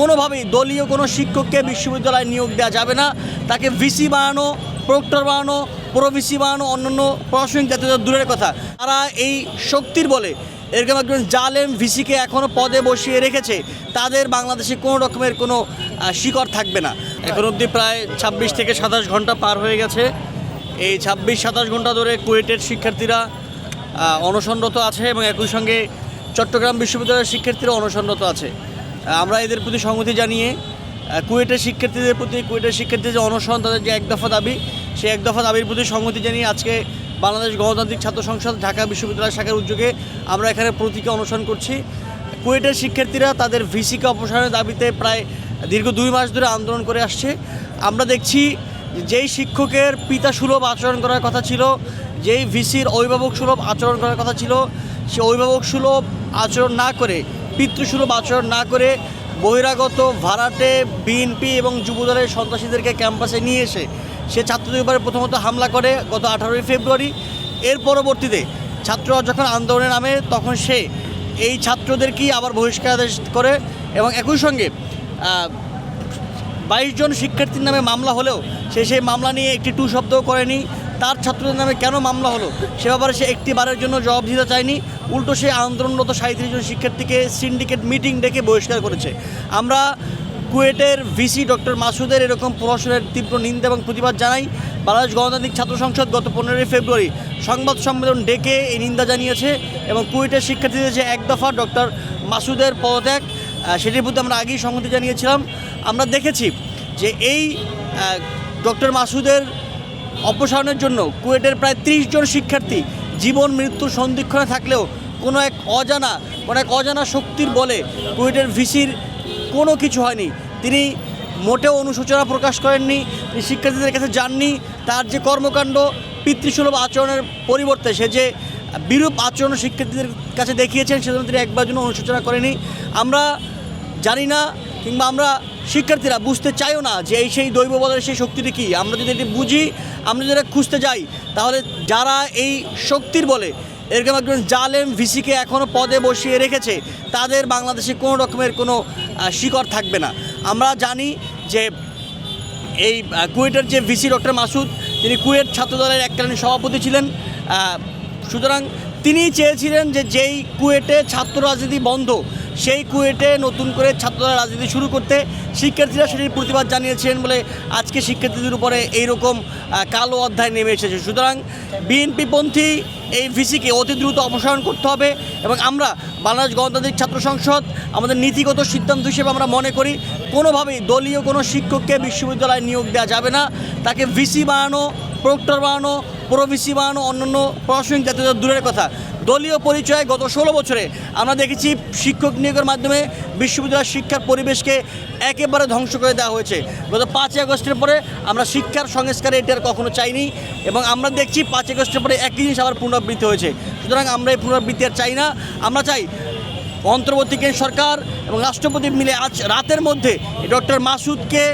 কোনোভাবেই দলীয় কোনো শিক্ষককে বিশ্ববিদ্যালয়ে নিয়োগ দেওয়া যাবে না। তাকে ভিসি বানানো, প্রক্টর বানানো প্রভিসি বানানো, অন্যান্য প্রশাসনিক জাতীয় দূরের কথা, তারা এই শক্তির বলে এরকম একজন জালেম ভিসিকে এখনও পদে বসিয়ে রেখেছে। তাদের বাংলাদেশে কোনো রকমের কোনো শিকড় থাকবে না। এখন অবধি প্রায় ছাব্বিশ থেকে সাতাশ ঘণ্টা পার হয়ে গেছে। এই ছাব্বিশ, সাতাশ ঘণ্টা ধরে কুয়েটের শিক্ষার্থীরা অনশনরত আছে এবং একই সঙ্গে চট্টগ্রাম বিশ্ববিদ্যালয়ের শিক্ষার্থীরা অনশনরত আছে। আমরা এদের প্রতি সংহতি জানিয়ে কুয়েটের শিক্ষার্থীদের প্রতি, কুয়েটের শিক্ষার্থীদের যে অনশন, তাদের যে এক দফা দাবি, সেই এক দফা দাবির প্রতি সংহতি জানিয়ে আজকে বাংলাদেশ গণতান্ত্রিক ছাত্র সংসদ, ঢাকা বিশ্ববিদ্যালয় শাখার উদ্যোগে আমরা এখানে প্রতীকে অনশন করছি। কুয়েটের শিক্ষার্থীরা তাদের ভিসিকে অপসারণের দাবিতে প্রায় দীর্ঘ দুই মাস ধরে আন্দোলন করে আসছে। আমরা দেখছি যেই শিক্ষকের পিতা সুলভ আচরণ করার কথা ছিল, যেই ভিসির অভিভাবক সুলভ আচরণ করার কথা ছিল, সে অভিভাবক সুলভ আচরণ না করে পিতৃসুলভ আচরণ না করে বহিরাগত ভাড়াটে বিএনপি এবং যুবদলের সন্ত্রাসীদেরকে ক্যাম্পাসে নিয়ে এসে সে ছাত্রদের উপরে প্রথমত হামলা করে গত আঠারোই ফেব্রুয়ারি। এর পরবর্তীতে ছাত্ররা যখন আন্দোলনে নামে, তখন সে এই ছাত্রদেরকেই আবার বহিষ্কার করে এবং একই সঙ্গে বাইশ জন শিক্ষার্থীর নামে মামলা হলেও সে সেই মামলা নিয়ে একটি টু শব্দও করেনি। তার ছাত্রদের নামে কেন মামলা হলো? সে ব্যাপারে সে একটি বারের জন্য জবাব দিতে চায়নি। উল্টো সে আন্দোলনরত সাঁত্রিশ জন শিক্ষার্থীকে সিন্ডিকেট মিটিং ডেকে বহিষ্কার করেছে। আমরা কুয়েটের ভিসি ডক্টর মাসুদের এরকম প্রহসনের তীব্র নিন্দা এবং প্রতিবাদ জানাই। বাংলাদেশ গণতান্ত্রিক ছাত্র সংসদ গত পনেরোই ফেব্রুয়ারি সংবাদ সম্মেলন ডেকে এই নিন্দা জানিয়েছে এবং কুয়েটের শিক্ষার্থীদের যে এক দফা ডক্টর মাসুদের পদত্যাগ সেটির প্রতি আমরা আগেই সংহতি জানিয়েছিলাম। আমরা দেখেছি যে এই ডক্টর মাসুদের অপসারণের জন্য কুয়েটের প্রায় ত্রিশ জন শিক্ষার্থী জীবন মৃত্যুর সন্ধিক্ষণে থাকলেও কোনো এক অজানা, কোনো এক অজানা শক্তির বলে কুয়েটের ভিসির কোনো কিছু হয়নি। তিনি মোটেও অনুশোচনা প্রকাশ করেননি, তিনি শিক্ষার্থীদের কাছে যাননি। তার যে কর্মকাণ্ড, পিতৃসুলভ আচরণের পরিবর্তে সে যে বিরূপ আচরণ শিক্ষার্থীদের কাছে দেখিয়েছেন, সেজন্য তিনি একবার জন্য অনুশোচনা করেনি আমরা জানি না, কিংবা আমরা শিক্ষার্থীরা বুঝতে চাইও না যে এই সেই দৈব বলের সেই শক্তিটি কী। আমরা যদি এটি বুঝি, আমরা যদি খুঁজতে যাই, তাহলে যারা এই শক্তির বলে, এরকম একজন জালেম ভিসিকে এখনও পদে বসিয়ে রেখেছে, তাদের বাংলাদেশে কোনো রকমের কোনো শিকড় থাকবে না। আমরা জানি যে এই কুয়েটের যে ভিসি ডক্টর মাসুদ, তিনি কুয়েট ছাত্রদলের এককালীন সভাপতি ছিলেন। সুতরাং তিনি চেয়েছিলেন যে যেই কুয়েটে ছাত্র রাজনীতি বন্ধ সেই কুয়েটে নতুন করে ছাত্ররা রাজনীতি শুরু করতে শিক্ষার্থীরা সেটির প্রতিবাদ জানিয়েছিলেন বলে আজকে শিক্ষার্থীদের উপরে এইরকম কালো অধ্যায় নেমে এসেছে। সুতরাং বিএনপিপন্থী এই ভিসিকে অতি দ্রুত অপসারণ করতে হবে এবং আমরা বাংলাদেশ গণতান্ত্রিক ছাত্র সংসদ, আমাদের নীতিগত সিদ্ধান্ত হিসেবে আমরা মনে করি, কোনোভাবেই দলীয় কোনো শিক্ষককে বিশ্ববিদ্যালয়ে নিয়োগ দেওয়া যাবে না। তাকে ভিসি বানানো, প্রক্টর বানানো, প্রভিসি বানানো, অন্যান্য প্রশাসনিক জাতীয় দূরের কথা। দলীয় পরিচয়ে গত ষোলো বছরে। আমরা দেখেছি শিক্ষক নিয়োগের মাধ্যমে বিশ্ববিদ্যালয়ের শিক্ষার পরিবেশকে একেবারে ধ্বংস করে দেওয়া হয়েছে। গত পাঁচই আগস্টের পরে আমরা শিক্ষার সংস্কারে এটা আর কখনো চাইনি এবং আমরা দেখছি পাঁচ আগস্টের পরে একই জিনিস আবার পুনরাবৃত্তি হয়েছে। সুতরাং আমরা এই পুনরাবৃত্তি আর চাই না। আমরা চাই অন্তর্বর্তীকালীন সরকার এবং রাষ্ট্রপতি মিলে আজ রাতের মধ্যে ডক্টর মাসুদকে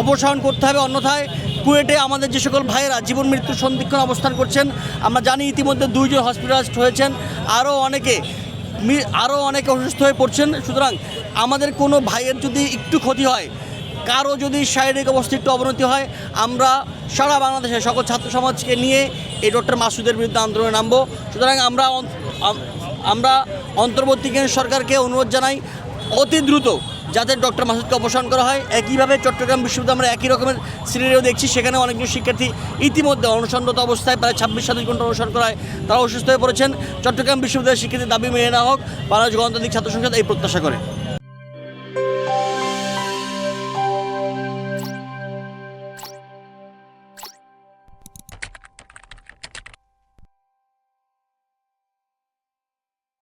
অপসারণ করতে হবে। অন্যথায় কুয়েটে আমাদের যে সকল ভাইয়েরা জীবন মৃত্যুর সন্ধিক্ষণ অবস্থান করছেন, আমরা জানি ইতিমধ্যে দুইজন হসপিটালাইজড হয়েছেন আরও অনেকে আরও অনেকে অসুস্থ হয়ে পড়ছেন। সুতরাং আমাদের কোনো ভাইয়ের যদি একটু ক্ষতি হয়, কারও যদি শারীরিক অবস্থা একটু অবনতি হয়, আমরা সারা বাংলাদেশের সকল ছাত্র সমাজকে নিয়ে এই ডক্টর মাসুদের বিরুদ্ধে আন্দোলনে নামবো। সুতরাং আমরা আমরা অন্তর্বর্তীকালীন সরকারকে অনুরোধ জানাই, অতি দ্রুত যাতে ডক্টর মাসুদকে অপসারণ করা হয়, একইভাবে চট্টগ্রাম বিশ্ববিদ্যালয় আমরা একই রকমের সিনারিও দেখছি, সেখানে অনেকজন শিক্ষার্থী ইতিমধ্যে অনুসন্ধত অবস্থায় প্রায় ছাব্বিশ সাতাশ ঘণ্টা অনুসরণ করা হয়। তারা অসুস্থ হয়ে পড়েছেন। চট্টগ্রাম বিশ্ববিদ্যালয়ের শিক্ষার্থীর দাবি মেনে না হোক। বাংলাদেশ গণতান্ত্রিক ছাত্র সংসদ এই প্রত্যাশা করে।